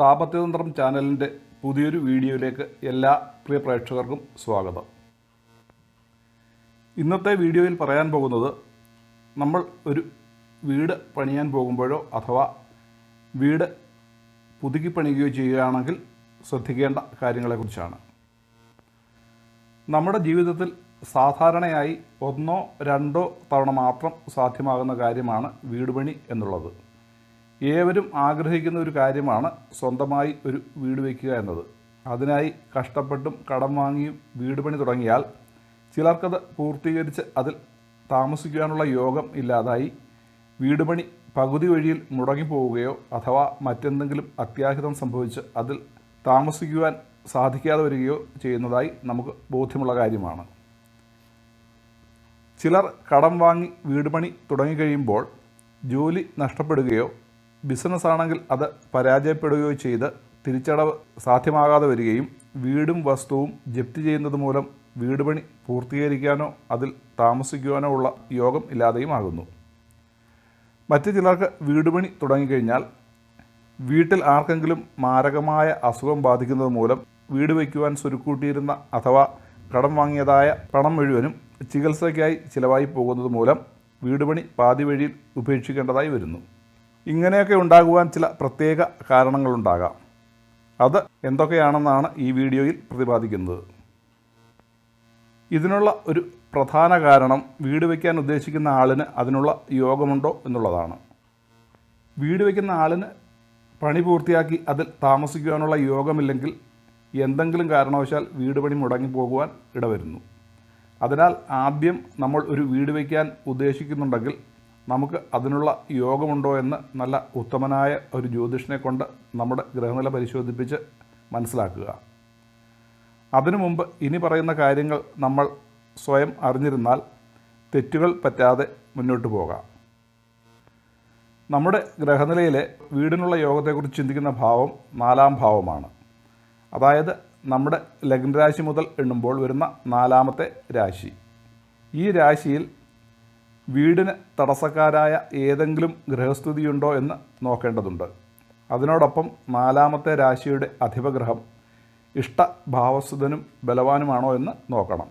താപത്യതന്ത്രം ചാനലിന്റെ പുതിയൊരു വീഡിയോയിലേക്ക് എല്ലാ പ്രിയ പ്രേക്ഷകർക്കും സ്വാഗതം. ഇന്നത്തെ വീഡിയോയിൽ പറയാൻ പോകുന്നത് നമ്മൾ ഒരു വീട് പണിയാൻ പോകുമ്പോഴോ അഥവാ വീട് പുതുക്കി പണിയുകയോ ചെയ്യുകയാണെങ്കിൽ ശ്രദ്ധിക്കേണ്ട കാര്യങ്ങളെക്കുറിച്ചാണ്. നമ്മുടെ ജീവിതത്തിൽ സാധാരണയായി ഒന്നോ രണ്ടോ തവണ മാത്രം സാധ്യമാകുന്ന കാര്യമാണ് വീട് പണി എന്നുള്ളത്. ഏവരും ആഗ്രഹിക്കുന്ന ഒരു കാര്യമാണ് സ്വന്തമായി ഒരു വീട് വയ്ക്കുക എന്നത്. അതിനായി കഷ്ടപ്പെട്ടും കടം വാങ്ങിയും വീട് പണി തുടങ്ങിയാൽ ചിലർക്കത് പൂർത്തീകരിച്ച് അതിൽ താമസിക്കുവാനുള്ള യോഗം ഇല്ലാതായി വീട് പണി പകുതി വഴിയിൽ മുടങ്ങിപ്പോവുകയോ അഥവാ മറ്റെന്തെങ്കിലും അത്യാഹിതം സംഭവിച്ച് അതിൽ താമസിക്കുവാൻ സാധിക്കാതെ വരികയോ ചെയ്യുന്നതായി നമുക്ക് ബോധ്യമുള്ള കാര്യമാണ്. ചിലർ കടം വാങ്ങി വീട് പണി തുടങ്ങിക്കഴിയുമ്പോൾ ജോലി നഷ്ടപ്പെടുകയോ ബിസിനസ് ആണെങ്കിൽ അത് പരാജയപ്പെടുകയോ ചെയ്ത് തിരിച്ചടവ് സാധ്യമാകാതെ വരികയും വീടും വസ്തുവും ജപ്തി ചെയ്യുന്നത് മൂലം വീട് പണി പൂർത്തീകരിക്കാനോ അതിൽ താമസിക്കുവാനോ ഉള്ള യോഗം ഇല്ലാതെയും ആകുന്നു മറ്റു ചിലർക്ക് വീട് പണി തുടങ്ങിക്കഴിഞ്ഞാൽ വീട്ടിൽ ആർക്കെങ്കിലും മാരകമായ അസുഖം ബാധിക്കുന്നത് മൂലം വീട് വയ്ക്കുവാൻ സ്വരുക്കൂട്ടിയിരുന്ന അഥവാ കടം വാങ്ങിയതായ പണം മുഴുവനും ചികിത്സയ്ക്കായി ചിലവായി പോകുന്നത് മൂലം വീട് പണി പാതി വഴിയിൽ ഉപേക്ഷിക്കേണ്ടതായി വരുന്നു. ഇങ്ങനെയൊക്കെ ഉണ്ടാകുവാൻ ചില പ്രത്യേക കാരണങ്ങളുണ്ടാകാം. അത് എന്തൊക്കെയാണെന്നാണ് ഈ വീഡിയോയിൽ പ്രതിപാദിക്കുന്നത്. ഇതിനുള്ള ഒരു പ്രധാന കാരണം വീട് വയ്ക്കാൻ ഉദ്ദേശിക്കുന്ന ആളിന് അതിനുള്ള യോഗമുണ്ടോ എന്നുള്ളതാണ്. വീട് വയ്ക്കുന്ന ആളിന് പണി പൂർത്തിയാക്കി അതിൽ താമസിക്കുവാനുള്ള യോഗമില്ലെങ്കിൽ എന്തെങ്കിലും കാരണവശാൽ വീട് പണി മുടങ്ങി മുടങ്ങിപ്പോകുവാൻ ഇടവരുന്നു. അതിനാൽ ആദ്യം നമ്മൾ ഒരു വീട് വയ്ക്കാൻ ഉദ്ദേശിക്കുന്നുണ്ടെങ്കിൽ നമുക്ക് അതിനുള്ള യോഗമുണ്ടോ എന്ന് നല്ല ഉത്തമനായ ഒരു ജ്യോതിഷനെ കൊണ്ട് നമ്മുടെ ഗ്രഹനില പരിശോധിപ്പിച്ച് മനസ്സിലാക്കുക. അതിനു മുമ്പ് ഇനി പറയുന്ന കാര്യങ്ങൾ നമ്മൾ സ്വയം അറിഞ്ഞിരുന്നാൽ തെറ്റുകൾ പറ്റാതെ മുന്നോട്ട് പോകാം. നമ്മുടെ ഗ്രഹനിലയിലെ വീടിനുള്ള യോഗത്തെക്കുറിച്ച് ചിന്തിക്കുന്ന ഭാവം നാലാം ഭാവമാണ്. അതായത് നമ്മുടെ ലഗ്നരാശി മുതൽ എണ്ണുമ്പോൾ വരുന്ന നാലാമത്തെ രാശി. ഈ രാശിയിൽ വീടിന് തടസ്സക്കാരായ ഏതെങ്കിലും ഗ്രഹസ്ഥിതിയുണ്ടോ എന്ന് നോക്കേണ്ടതുണ്ട്. അതിനോടൊപ്പം നാലാമത്തെ രാശിയുടെ അധിപഗ്രഹം ഇഷ്ടഭാവസ്ഥിതനും ബലവാനുമാണോ എന്ന് നോക്കണം.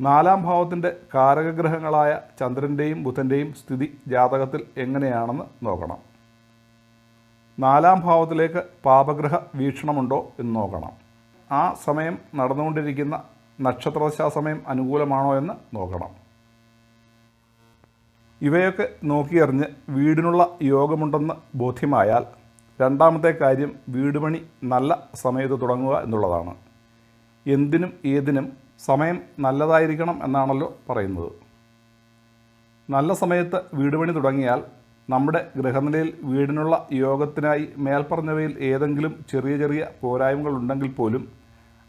നാലാം ഭാവത്തിന്റെ കാരകഗ്രഹങ്ങളായ ചന്ദ്രന്റെയും ബുധന്റെയും സ്ഥിതി ജാതകത്തിൽ എങ്ങനെയാണെന്ന് നോക്കണം. നാലാം ഭാവത്തിലേക്ക് പാപഗ്രഹ വീക്ഷണമുണ്ടോ എന്ന് നോക്കണം. ആ സമയം നടന്നുകൊണ്ടിരിക്കുന്ന നക്ഷത്രദശാ സമയം അനുകൂലമാണോ എന്ന് നോക്കണം. ഇവയൊക്കെ നോക്കിയറിഞ്ഞ് വീടിനുള്ള യോഗമുണ്ടെന്ന് ബോധ്യമായാൽ രണ്ടാമത്തെ കാര്യം വീട് പണി നല്ല സമയത്ത് തുടങ്ങുക എന്നുള്ളതാണ്. എന്തിനും ഏതിനും സമയം നല്ലതായിരിക്കണം എന്നാണല്ലോ പറയുന്നത്. നല്ല സമയത്ത് വീട് പണി തുടങ്ങിയാൽ നമ്മുടെ ഗൃഹനിലയിൽ വീടിനുള്ള യോഗത്തിനായി മേൽപ്പറഞ്ഞവയിൽ ഏതെങ്കിലും ചെറിയ ചെറിയ പോരായ്മകൾ ഉണ്ടെങ്കിൽ പോലും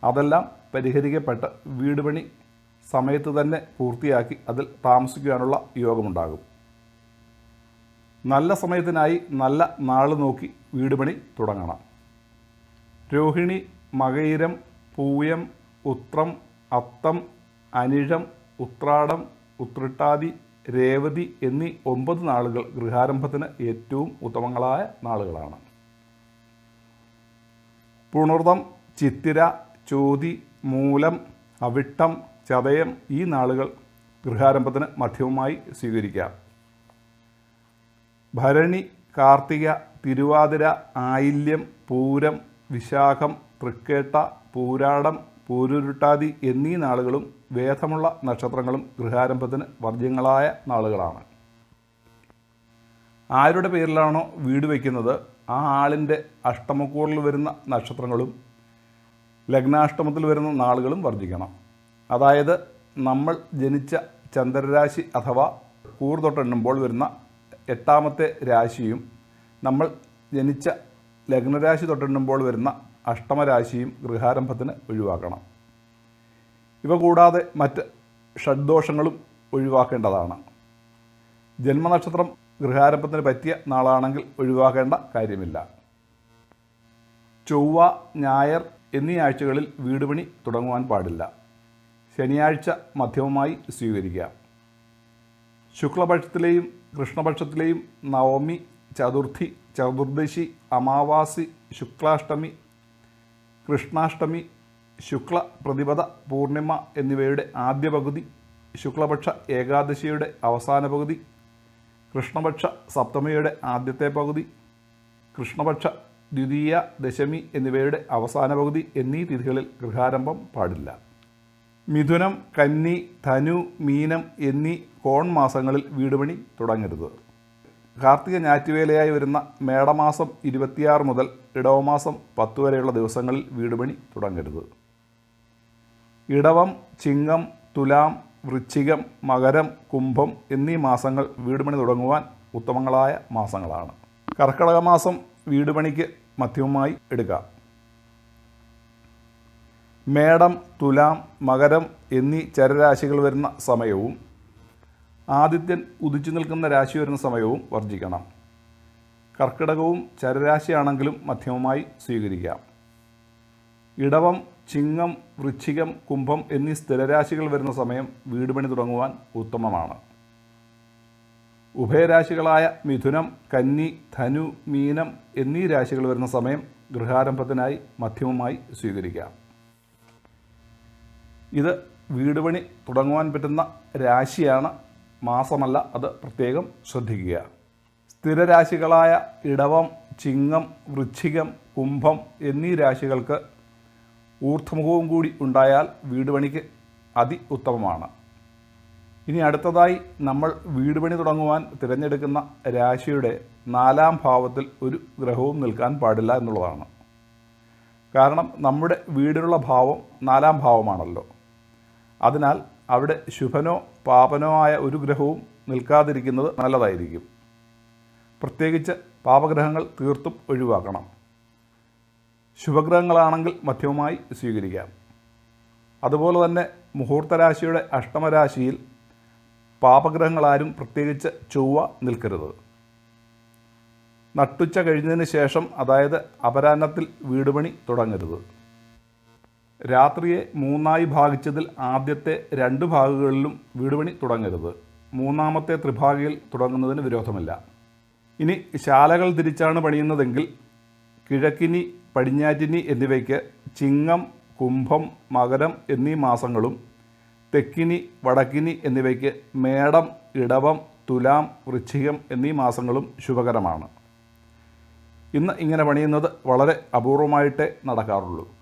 അതെല്ലാം പരിഹരിക്കപ്പെട്ട് വീട് പണി സമയത്ത് തന്നെ പൂർത്തിയാക്കി അതിൽ താമസിക്കുവാനുള്ള യോഗമുണ്ടാകും. നല്ല സമയത്തിനായി നല്ല നാൾ നോക്കി വീട് പണി തുടങ്ങണം. രോഹിണി മകയിരം പൂയം ഉത്രം അത്തം അനിഴം ഉത്രാടം ഉത്രിട്ടാതി രേവതി എന്നീ ഒമ്പത് നാളുകൾ ഗൃഹാരംഭത്തിന് ഏറ്റവും ഉത്തമങ്ങളായ നാളുകളാണ്. പുണർതം ചിത്തിര ചോതി മൂലം അവിട്ടം ചതയം ഈ നാളുകൾ ഗൃഹാരംഭത്തിന് മധ്യവുമായി സ്വീകരിക്കാം. ഭരണി കാർത്തിക തിരുവാതിര ആയില്യം പൂരം വിശാഖം തൃക്കേട്ട പൂരാടം പൂരുരുട്ടാതി എന്നീ നാളുകളും വേദമുള്ള നക്ഷത്രങ്ങളും ഗൃഹാരംഭത്തിന് വർജ്യങ്ങളായ നാളുകളാണ്. ആരുടെ പേരിലാണോ വീട് വയ്ക്കുന്നത്? ആ ആളിന്റെ അഷ്ടമക്കൂറിൽ വരുന്ന നക്ഷത്രങ്ങളും ലഗ്നാഷ്ടമത്തിൽ വരുന്ന നാളുകളും വർജിക്കണം അതായത് നമ്മൾ ജനിച്ച ചന്ദ്രരാശി അഥവാ കൂർതൊട്ടെണ്ണുമ്പോൾ വരുന്ന എട്ടാമത്തെ രാശിയും നമ്മൾ ജനിച്ച ലഗ്നരാശി തൊട്ടെണ്ണുമ്പോൾ വരുന്ന അഷ്ടമരാശിയും ഗൃഹാരംഭത്തിന് ഒഴിവാക്കണം. ഇവ കൂടാതെ മറ്റ് ഷഡ്ദോഷങ്ങളും ഒഴിവാക്കേണ്ടതാണ്. ജന്മനക്ഷത്രം ഗൃഹാരംഭത്തിന് പറ്റിയ നാളാണെങ്കിൽ ഒഴിവാക്കേണ്ട കാര്യമില്ല. ചൊവ്വ ഞായർ എന്നീ ആഴ്ചകളിൽ വീട് പണി തുടങ്ങുവാൻ പാടില്ല. ശനിയാഴ്ച മധ്യമമായി സ്വീകരിക്കാം ശുക്ലപക്ഷത്തിലെയും കൃഷ്ണപക്ഷത്തിലെയും നവമി ചതുർത്ഥി ചതുർദശി അമാവാസി ശുക്ലാഷ്ടമി കൃഷ്ണാഷ്ടമി ശുക്ല പ്രതിപദ പൂർണിമ എന്നിവയുടെ ആദ്യ പകുതി ശുക്ലപക്ഷ ഏകാദശിയുടെ അവസാന പകുതി കൃഷ്ണപക്ഷ സപ്തമിയുടെ ആദ്യത്തെ പകുതി കൃഷ്ണപക്ഷ ദ്വിതീയ ദശമി എന്നിവയുടെ അവസാന പകുതി എന്നീ തിഥികളിൽ ഗൃഹാരംഭം പാടില്ല. മിഥുനം കന്നി ധനു മീനം എന്നീ കോൺ മാസങ്ങളിൽ വീടുപണി തുടങ്ങരുത്. കാർത്തിക ഞാറ്റുവേലയായി വരുന്ന മേടമാസം ഇരുപത്തിയാറ് മുതൽ ഇടവമാസം പത്ത് വരെയുള്ള ദിവസങ്ങളിൽ വീടുപണി തുടങ്ങരുത്. ഇടവം ചിങ്ങം തുലാം വൃശ്ചികം മകരം കുംഭം എന്നീ മാസങ്ങൾ വീടുപണി തുടങ്ങുവാൻ ഉത്തമങ്ങളായ മാസങ്ങളാണ്. കർക്കിടക മാസം വീടുപണിക്ക് മധ്യമമായി എടുക്കാം. മേടം തുലാം മകരം എന്നീ ചരരാശികൾ വരുന്ന സമയവും ആദിത്യൻ ഉദിച്ചു നിൽക്കുന്ന രാശി വരുന്ന സമയവും വർജിക്കണം കർക്കിടകവും ചരരാശിയാണെങ്കിലും മധ്യമമായി സ്വീകരിക്കാം. ഇടവം ചിങ്ങം വൃശ്ചികം കുംഭം എന്നീ സ്ഥിരരാശികൾ വരുന്ന സമയം വീട് പണി തുടങ്ങുവാൻ ഉത്തമമാണ്. ഉഭയരാശികളായ മിഥുനം കന്നി ധനു മീനം എന്നീ രാശികൾ വരുന്ന സമയം ഗൃഹാരംഭത്തിനായി മധ്യമമായി സ്വീകരിക്കാം. ഇത് വീട് പണി തുടങ്ങുവാൻ പറ്റുന്ന രാശിയാണ്. മാസമല്ല അത് പ്രത്യേകം ശ്രദ്ധിക്കുക. സ്ഥിരരാശികളായ ഇടവം ചിങ്ങം വൃശ്ചികം കുംഭം എന്നീ രാശികൾക്ക് ഊർധ്വമുഖവും കൂടി ഉണ്ടായാൽ വീട് പണിക്ക് അതി ഉത്തമമാണ്. ഇനി അടുത്തതായി നമ്മൾ വീട് പണി തുടങ്ങുവാൻ തിരഞ്ഞെടുക്കുന്ന രാശിയുടെ നാലാം ഭാവത്തിൽ ഒരു ഗ്രഹവും നിൽക്കാൻ പാടില്ല എന്നുള്ളതാണ്. കാരണം നമ്മുടെ വീടിനുള്ള ഭാവം നാലാം ഭാവമാണല്ലോ. അതിനാൽ അവിടെ ശുഭനോ പാപനോ ആയ ഒരു ഗ്രഹവും നിൽക്കാതിരിക്കുന്നത് നല്ലതായിരിക്കും. പ്രത്യേകിച്ച് പാപഗ്രഹങ്ങൾ തീർത്തും ഒഴിവാക്കണം. ശുഭഗ്രഹങ്ങളാണെങ്കിൽ മധ്യവുമായി സ്വീകരിക്കാം. അതുപോലെ തന്നെ മുഹൂർത്തരാശിയുടെ അഷ്ടമരാശിയിൽ പാപഗ്രഹങ്ങളാരും പ്രത്യേകിച്ച് ചൊവ്വ നിൽക്കരുത്. നട്ടുച്ച കഴിഞ്ഞതിന് ശേഷം അതായത് അപരാഹ്നത്തിൽ വീടുപണി തുടങ്ങരുത്. രാത്രിയെ മൂന്നായി ഭാഗിച്ചതിൽ ആദ്യത്തെ രണ്ട് ഭാഗങ്ങളിലും വീടുപണി തുടങ്ങരുത്. മൂന്നാമത്തെ ത്രിഭാഗയിൽ തുടങ്ങുന്നതിന് വിരോധമില്ല. ഇനി ശാലകൾ തിരിച്ചാണ് പണിയുന്നതെങ്കിൽ കിഴക്കിനി പടിഞ്ഞാറ്റിനി എന്നിവയ്ക്ക് ചിങ്ങം കുംഭം മകരം എന്നീ മാസങ്ങളും തെക്കിനി വടക്കിനി എന്നിവയ്ക്ക് മേടം ഇടവം തുലാം വൃശ്ചികം എന്നീ മാസങ്ങളും ശുഭകരമാണ്. ഇന്ന് ഇങ്ങനെ പണിയുന്നത് വളരെ അപൂർവമായിട്ടേ നടക്കാറുള്ളൂ.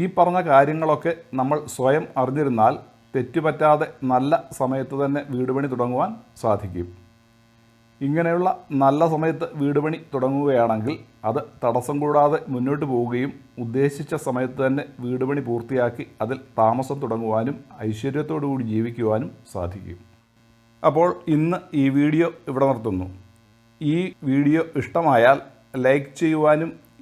ഈ പറഞ്ഞ കാര്യങ്ങളൊക്കെ നമ്മൾ സ്വയം അറിഞ്ഞിരുന്നാൽ തെറ്റുപറ്റാതെ നല്ല സമയത്ത് തന്നെ വീട് പണി തുടങ്ങുവാൻ സാധിക്കും. ഇങ്ങനെയുള്ള നല്ല സമയത്ത് വീട് പണി തുടങ്ങുകയാണെങ്കിൽ അത് തടസ്സം കൂടാതെ മുന്നോട്ട് പോവുകയും ഉദ്ദേശിച്ച സമയത്ത് തന്നെ വീട് പണി പൂർത്തിയാക്കി അതിൽ താമസം തുടങ്ങുവാനും ഐശ്വര്യത്തോടു കൂടി ജീവിക്കുവാനും സാധിക്കും. അപ്പോൾ ഇന്ന് ഈ വീഡിയോ ഇവിടെ നിർത്തുന്നു. ഈ വീഡിയോ ഇഷ്ടമായാൽ ലൈക്ക് ചെയ്യുവാനും